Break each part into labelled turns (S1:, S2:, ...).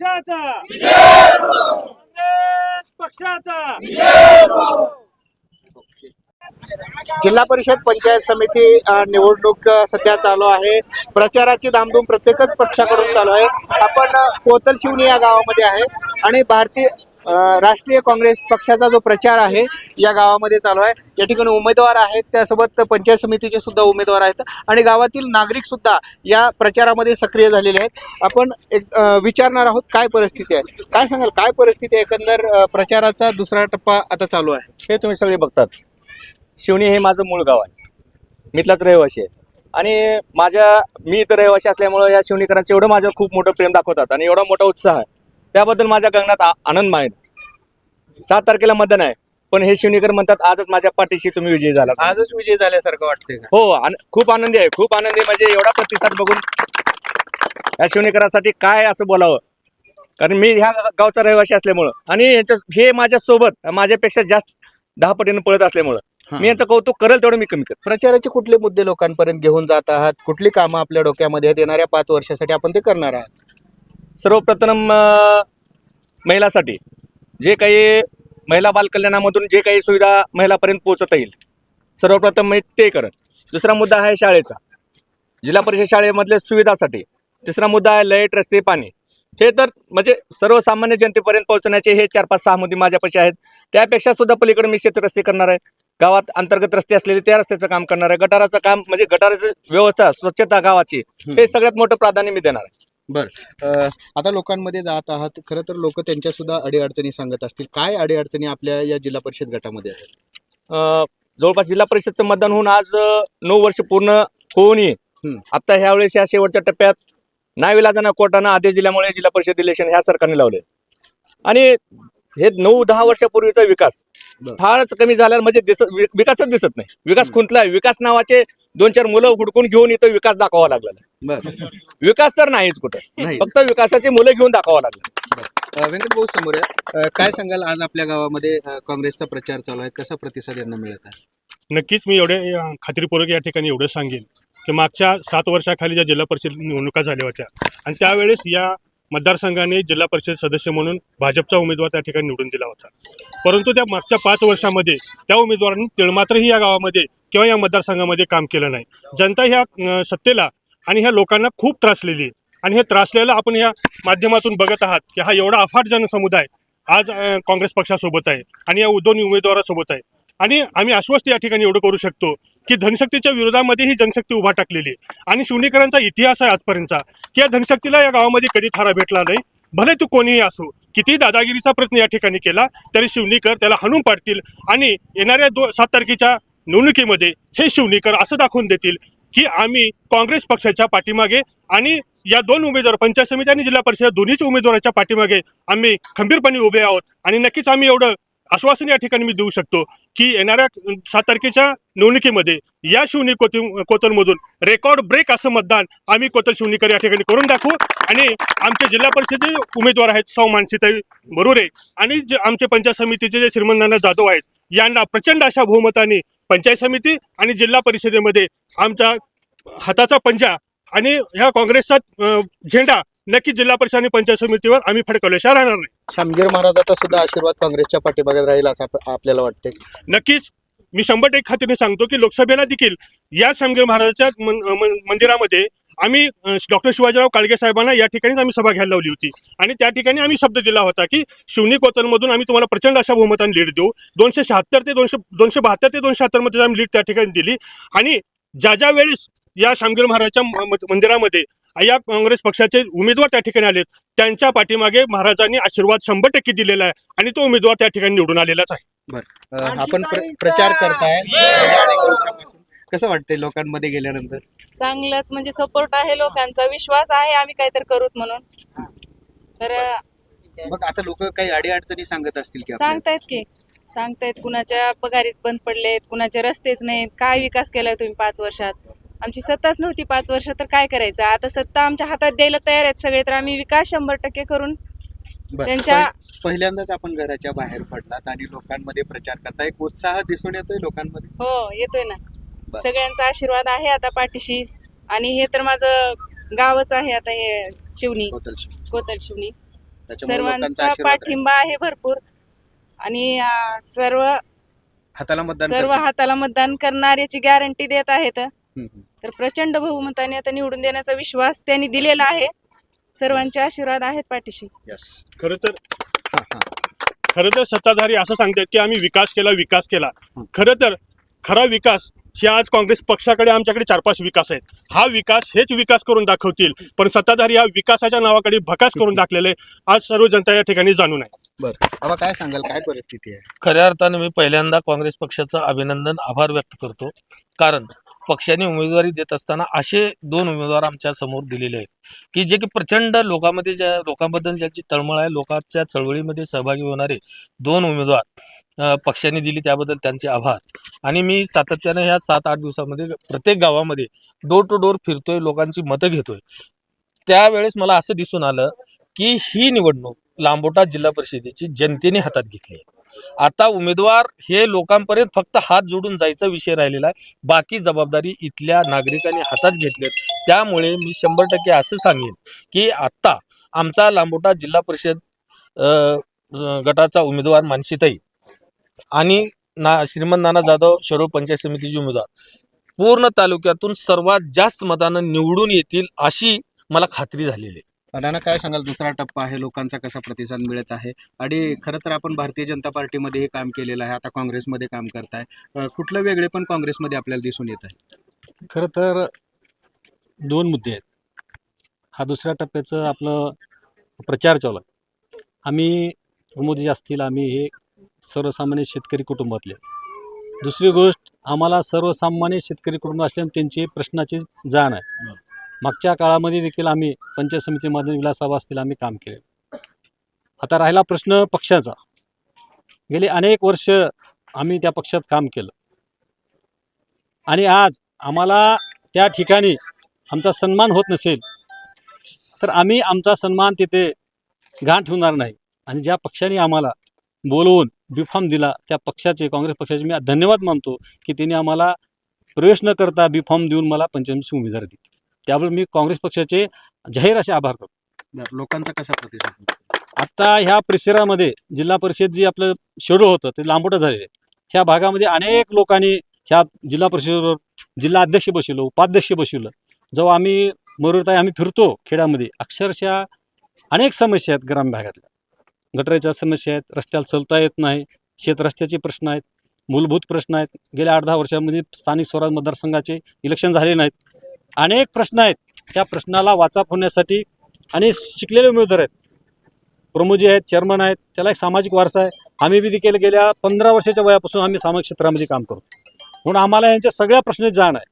S1: पक्षाचा. काँग्रेस पक्षाचा.
S2: जिल्हा परिषद पंचायत समिती निवडणूक सध्या चालू आहे. प्रचाराची धामधूम प्रत्येकच पक्षाकडून चालू आहे. आपण कोतल शिवनी या गावामध्ये आहे आणि भारतीय राष्ट्रीय काँग्रेस पक्षाचा जो प्रचार आहे या गावामध्ये चालू आहे. या ठिकाणी उमेदवार आहेत. त्यासोबत पंचायत समितीचे सुद्धा उमेदवार आहेत. आणि गावातील नागरिक सुद्धा या प्रचारामध्ये सक्रिय झालेले आहेत. आपण एक विचारणार आहोत काय परिस्थिती आहे? काय सांगाल? काय परिस्थिती आहे? एकंदर प्रचाराचा दुसरा टप्पा आता चालू आहे.
S3: हे तुम्ही सगळे बघतात. शिवणी हे माझं मूळ गाव आहे. मिथलाच रहिवाशी रहिवासी आहे. आणि माझ्या मी इथं रहिवासी असल्यामुळं या शिवणीकरांचं एवढं माझं खूप मोठं प्रेम दाखवतात आणि एवढा मोठा उत्साह आहे. त्याबद्दल माझ्या गगनात आनंद माहीत सात तारखेला मतदान आहे. पण हे शिवणीकर म्हणतात आजच माझ्या पाठीशी तुम्ही विजयी झाला
S2: आजच विजय झाल्यासारखं वाटतंय का?
S3: हो खूप आनंदी आहे. खूप आनंदी म्हणजे एवढा प्रतिसाद बघून या शिवणीकरांसाठी काय असं बोलावं? कारण मी ह्या गावचा रहिवासी असल्यामुळं आणि यांच्या हे माझ्या सोबत माझ्यापेक्षा जास्त दहा पटीनं पळत असल्यामुळं मी यांचं कौतुक करेल तेवढं मी कमी कर
S2: प्रचाराचे कुठले मुद्दे लोकांपर्यंत घेऊन जात आहात? कुठली कामं आपल्या डोक्यामध्ये आहेत? येणाऱ्या पाच वर्षासाठी आपण ते करणार आहात.
S3: सर्वप्रथम महिलासाठी जे काही महिला बालकल्याणामधून जे काही सुविधा महिलापर्यंत पोहोचता येईल सर्वप्रथम मी ते करत. दुसरा मुद्दा आहे शाळेचा. जिल्हा परिषद शाळेमधल्या सुविधासाठी. तिसरा मुद्दा आहे लाइट रस्ते पाणी. हे तर म्हणजे सर्वसामान्य जनतेपर्यंत पोहोचण्याचे हे चार पाच सहा मुद्दे माझ्यापाशी आहेत. त्यापेक्षा सुद्धा पलीकडे मी शेत रस्ते करणार आहे. गावात अंतर्गत रस्ते असलेले त्या रस्त्याचं काम करणार आहे. गटाराचं काम म्हणजे गटाराची व्यवस्था स्वच्छता गावाची हे सगळ्यात मोठं प्राधान्य मी देणार आहे.
S2: अं, आता लोकांमध्ये जात आहात खरं तर लोक त्यांच्या सुद्धा अडीअडचणी सांगत असतील. काय अडीअडचणी आपल्या या जिल्हा परिषद गटामध्ये आहेत?
S3: अ, जवळपास जिल्हा परिषदचं मतदान होऊन आज नऊ वर्ष पूर्ण होऊन ये
S2: हम्म.
S3: आता ह्या वेळेस या शेवटच्या टप्प्यात नाविलाजानं कोर्टानं आदेश दिल्यामुळे जिल्हा परिषद इलेक्शन ह्या सरकारने लावले. आणि हे नऊ दहा वर्षापूर्वीचा विकास. फारच कमी झाला म्हणजे दिसत विकासच दिसत नाही. विकास खुंटला विकास नावाचे दोन चार मुलं हुडकून घेऊन इथं विकास दाखवावा लागला
S2: बरं.
S3: विकास तर नाहीच कुठं. फक्त विकासाची मुलं घेऊन दाखवावं लागलं.
S2: व्यंकट भाऊ समोर काय सांगाल आज आपल्या गावामध्ये काँग्रेसचा प्रचार चालू आहे? कसा प्रतिसाद यांना मिळत आहे?
S4: नक्कीच मी एवढे खात्रीपूर्वक या ठिकाणी एवढं सांगेन की मागच्या सात वर्षाखाली ज्या जिल्हा परिषद निवडणुका झाल्या होत्या आणि त्यावेळेस या मतदारसंघाने जिल्हा परिषद सदस्य म्हणून भाजपचा उमेदवार त्या ठिकाणी निवडून दिला होता. परंतु त्या मागच्या पाच वर्षामध्ये त्या उमेदवारांनी तिळमात्रही या गावामध्ये किंवा या मतदारसंघामध्ये काम केलं नाही. जनता ह्या सत्तेला आणि ह्या लोकांना खूप त्रासलेली आहे आणि हे त्रासलेलं आपण या माध्यमातून बघत आहात की हा एवढा अफाट जनसमुदाय आज काँग्रेस पक्षासोबत आहे आणि या दोन्ही उमेदवारासोबत आहे. आणि आम्ही आश्वस्त या ठिकाणी एवढं करू शकतो की धनशक्तीच्या विरोधामध्ये ही जनशक्ती उभा टाकलेली आणि शिवणीकरांचा इतिहास आहे आजपर्यंतचा. की या धनशक्तीला या गावामध्ये कधी थारा भेटला नाही. भले तू कोणीही असो किती दादागिरीचा प्रयत्न या ठिकाणी केला तरी शिवणीकर त्याला हाणून पाडतील आणि येणाऱ्या दो सात तारखेच्या निवडणुकीमध्ये हे शिवणीकर असं दाखवून देतील की आम्ही काँग्रेस पक्षाच्या पाठीमागे आणि या दोन उमेदवार पंचायत समिती आणि जिल्हा परिषद दोन्हीच्या उमेदवाराच्या पाठीमागे आम्ही खंबीरपणे उभे आहोत. आणि नक्कीच आम्ही एवढं आश्वासन या ठिकाणी मी देऊ शकतो की येणाऱ्या सात तारखेच्या निवडणुकीमध्ये या शिवणी कोती कोतलमधून रेकॉर्ड ब्रेक असं मतदान आम्ही कोतल शिवणीकर या ठिकाणी करून दाखवू. आणि आमचे जिल्हा परिषदे उमेदवार आहेत सौ मानसीताई बरोरे आणि जे आमचे पंचायत समितीचे जे श्रीमंत जाधव आहेत यांना प्रचंड अशा बहुमताने पंचायत समिती आणि जिल्हा परिषदेमध्ये आमचा हाताचा पंजा आणि ह्या काँग्रेसचा झेंडा नक्की जिल्हा परिषद आणि पंचायत समितीवर आम्ही फडकवल्याशिवाय राहणार नाही.
S2: शामगीर महाराजाचा सुद्धा आशीर्वाद काँग्रेसच्या पाठीमागे राहील असं आप- आपल्याला वाटतंय.
S4: नक्कीच. मी शंभर टक्के खात्रीने सांगतो की लोकसभेला देखील या शामगीर महाराजाच्या मन- मन- मंदिरामध्ये आम्ही डॉक्टर शिवाजीराव काळगे साहेबांना या ठिकाणीच आम्ही सभा घ्यायला लावली होती. आणि त्या ठिकाणी आम्ही शब्द दिला होता की शिवनी कोतलमधून आम्ही तुम्हाला प्रचंड अशा बहुमताने लीड देऊ. दोनशे शहात्तर ते दोनशे दोनशे बहात्तर ते दोनशे शहात्तरमध्ये आम्ही लीड त्या ठिकाणी दिली. आणि ज्या ज्या वेळेस या शामगीर महाराजच्या म- म- मंदिरामध्ये या काँग्रेस पक्षाचे उमेदवार त्या ठिकाणी आलेत. त्यांच्या पाठीमागे महाराजांनी आशीर्वाद शंभर टक्के दिलेला आहे आणि तो उमेदवार त्या ठिकाणी निवडून आलेलाच आहे.
S2: आपण प्र- प्रचार करताय. कसं वाटतंय लोकांमध्ये गेल्यानंतर?
S5: चांगलंच म्हणजे सपोर्ट आहे लोकांचा. विश्वास आहे आम्ही काहीतरी करूत म्हणून. तर
S2: मग आता लोक काही अडीअडचणी सांगत असतील की?
S5: सांगतायत की. सांगतायत कुणाच्या पगारीच बंद पडलेत कुणाचे रस्तेच नाहीत. काय विकास केलाय तुम्ही पाच वर्षात? आमची सत्ताच नव्हती पाच वर्ष तर काय करायचं आता सत्ता आमच्या हातात द्यायला तयार आहेत सगळे तर आम्ही विकास शंभर टक्के करून. त्यांच्या-
S2: पहि- पहिल्यांदाच आपण घराच्या बाहेर पडलात आणि लोकांमध्ये प्रचार करताय एक उत्साह दिसून येतोय लोकांमध्ये
S5: हो येतोय ना. सगळ्यांचा आशीर्वाद आहे आता पाठीशी आणि हे तर माझं गावच आहे आता हे शिवनी
S2: कोतल शिव.
S5: कोतल शिवनी सर्वांचा. पाठिंबा आहे भरपूर आणि सर्व
S2: हाताला मतदान
S5: सर्व. हाताला मतदान करणार याची गॅरंटी देत आहेत. तर प्रचंड बहुमताने आता निवडून देण्याचा विश्वास त्यांनी दिलेला आहे. सर्वांचे आशीर्वाद आहेत पाठीशी.
S4: खरं तर
S2: हा, हा.
S4: खरं तर सत्ताधारी असं सांगतात की आम्ही विकास केला विकास केला.
S2: हं.
S4: खरं तर खरा विकास हे आज काँग्रेस पक्षाकडे आमच्याकडे चार पाच विकास आहेत. हा विकास हेच विकास करून दाखवतील. पण सत्ताधारी या विकासाच्या नावाकडे भकास करून दाखलेले आज सर्व जनता या ठिकाणी जाणून आहे.
S2: बरं. काय सांगाल? काय परिस्थिती आहे?
S1: खऱ्या अर्थानं मी पहिल्यांदा काँग्रेस पक्षाचं अभिनंदन आभार व्यक्त करतो. कारण पक्षाने उमेदवारी देत असताना असे दोन उमेदवार आमच्यासमोर दिलेले आहेत. की जे की प्रचंड लोकांमध्ये ज्या लोकांबद्दल ज्याची तळमळ आहे लोकांच्या चळवळीमध्ये सहभागी होणारे दोन उमेदवार पक्षाने दिली त्याबद्दल त्यांचे आभार. आणि मी सातत्यानं ह्या सात आठ दिवसामध्ये प्रत्येक गावामध्ये डोर टू डोर फिरतोय लोकांची मतं घेतोय. त्यावेळेस मला असं दिसून आलं की ही निवडणूक लांबोटा जिल्हा परिषदेची जनतेने हातात घेतली आहे. आता उमेदवार हे लोकांपर्यंत फक्त हात जोडून जायचा विषय राहिलेला आहे. बाकी जबाबदारी इथल्या नागरिकांनी हातात घेतल्यात त्यामुळे मी शंभर टक्के असं सांगेन की आत्ता आमचा लांबोटा जिल्हा परिषद गटाचा उमेदवार मानसीताई आणि ना श्रीमंत नाना जाधव शरोळ पंचायत समितीचे उमेदवार पूर्ण तालुक्यातून सर्वात जास्त मतानं निवडून येतील अशी मला खात्री झालेली आहे.
S2: नाना काय सांगाल? दुसरा टप्पा आहे लोकांचा कसा प्रतिसाद मिळत आहे? आणि खरं तर आपण भारतीय जनता पार्टीमध्ये हे काम केलेलं आहे. आता काँग्रेसमध्ये काम करताय. कुठलं वेगळे पण काँग्रेसमध्ये आपल्याला दिसून येत आहे?
S6: खरं तर दोन मुद्दे आहेत. हा दुसऱ्या टप्प्याचं आपलं प्रचार चालू आहे. आम्ही मोदी असतील आम्ही हे सर्वसामान्य शेतकरी कुटुंबातले. दुसरी गोष्ट आम्हाला सर्वसामान्य शेतकरी कुटुंब असल्याने त्यांची प्रश्नाची जाण आहे. मागच्या काळामध्ये देखील आम्ही पंचायत समितीमध्ये विलाससभा असतील आम्ही काम केले. आता राहिला प्रश्न पक्षाचा. गेली अनेक वर्ष आम्ही त्या पक्षात काम केलं. आणि आज आम्हाला त्या ठिकाणी आमचा सन्मान होत नसेल तर आम्ही आमचा सन्मान तिथे घाण ठेवणार नाही. आणि ज्या पक्षाने आम्हाला बोलवून बीफॉर्म दिला त्या पक्षाचे काँग्रेस पक्षाचे मी धन्यवाद मानतो की त्यांनी आम्हाला प्रवेश न करता बीफॉर्म देऊन मला पंचमीची उमेदवारी दिली. त्यामुळे मी काँग्रेस पक्षाचे जाहीर असे आभार करतो.
S2: लोकांचा कसा प्रतिसाद?
S6: आता ह्या परिसरामध्ये जिल्हा परिषद जी आपलं शेड्यूल होतं ते लांबोटं झालेलं आहे. ह्या भागामध्ये अनेक लोकांनी ह्या जिल्हा परिषदेवर जिल्हा अध्यक्ष बसवलं उपाध्यक्ष बसवलं. जेव्हा आम्ही मरुरताई आम्ही फिरतो खेड्यामध्ये अक्षरशः अनेक समस्या आहेत ग्रामीण भागातल्या. गटराच्या समस्या आहेत रस्त्याला चलता येत नाही शेत रस्त्याचे प्रश्न आहेत मूलभूत प्रश्न आहेत. गेल्या आठ दहा वर्षामध्ये स्थानिक स्वराज मतदारसंघाचे इलेक्शन झाले नाहीत. अनेक प्रश्न आहेत. त्या प्रश्नाला वाचाप होण्यासाठी आणि शिकलेले उमेदवार आहेत. प्रमुजी आहेत चेअरमन आहेत त्याला एक सामाजिक वारसा आहे. आम्ही बी देखील गेल्या पंधरा वर्षाच्या वयापासून आम्ही सामाजिक क्षेत्रामध्ये काम करतो. म्हणून आम्हाला यांच्या सगळ्या प्रश्नाची जाण आहे.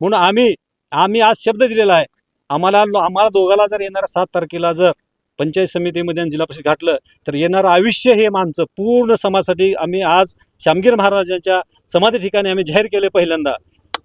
S6: म्हणून आम्ही आम्ही आज शब्द दिलेला आहे. आम्हाला आम्हाला दोघाला जर येणाऱ्या सात तारखेला जर पंचायत समितीमध्ये आणि जिल्हा परिषद घातलं तर येणारं आयुष्य हे माणसं पूर्ण समाजासाठी आम्ही आज श्यामगीर महाराजांच्या समाधी ठिकाणी आम्ही जाहीर केले पहिल्यांदा.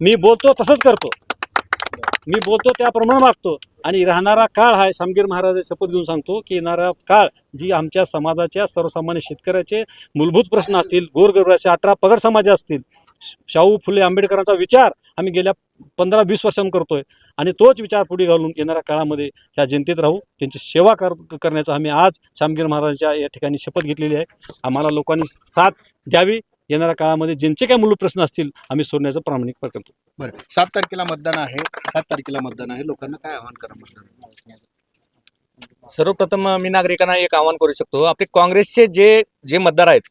S6: मी बोलतो तसंच करतो. मी बोलतो त्याप्रमाणे मागतो आणि राहणारा काळ हा शामगीर महाराज शपथ घेऊन सांगतो की येणारा काळ जी आमच्या समाजाच्या सर्वसामान्य शेतकऱ्याचे मूलभूत प्रश्न असतील गोरगरबाचे अठरा पगड समाज असतील शाहू फुले आंबेडकरांचा विचार आम्ही गेल्या पंधरा वीस वर्षांपासून करतोय. आणि तोच विचार पुढे घालून येणाऱ्या काळामध्ये ह्या जनतेत राहू त्यांची सेवा कर करण्याचा आम्ही आज शामगीर महाराजांच्या या ठिकाणी शपथ घेतलेली आहे. आम्हाला लोकांनी साथ द्यावी. येणाऱ्या काळामध्ये ज्यांचे काही मूलभूत प्रश्न असतील आम्ही सोडण्याचा प्रामाणिक प्रयत्न करतो.
S2: बरं. सात तारखेला मतदान आहे. सात तारखेला मतदान आहे. लोकांना काय आव्हान करा मतदान?
S3: सर्वप्रथम मी नागरिकांना एक आवाहन करू शकतो. आपले काँग्रेसचे जे जे मतदार आहेत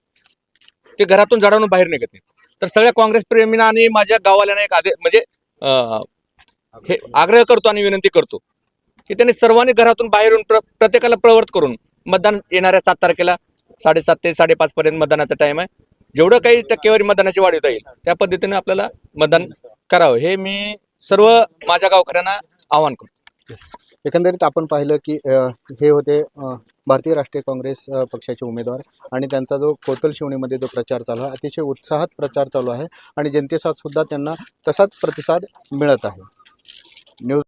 S3: ते घरातून झाडावरून बाहेर निघत नाही तर सगळ्या काँग्रेस प्रेमींना आणि माझ्या गावाल्यांना एक आदेश म्हणजे हे आग्रह करतो. आणि विनंती करतो की त्यांनी सर्वांनी घरातून बाहेर येऊन प्र प्रत्येकाला प्रवर्त करून मतदान येणाऱ्या सात तारखेला साडेसात ते साडेपाच पर्यंत मतदानाचा टाइम आहे. जेवढं काही टक्केवारी मतदानाची वाढवता येईल त्या पद्धतीने आपल्याला मतदान करावं. हे मी सर्व माझ्या गावकऱ्यांना आवाहन करतो.
S2: एकंदरीत आपण पाहिलं की हे होते भारतीय राष्ट्रीय काँग्रेस पक्षाचे उमेदवार आणि त्यांचा जो कोतल शिवणीमध्ये जो प्रचार चालू आहे अतिशय उत्साहात प्रचार चालू आहे आणि जनतेचा सुद्धा त्यांना तसाच प्रतिसाद मिळत आहे. न्यूज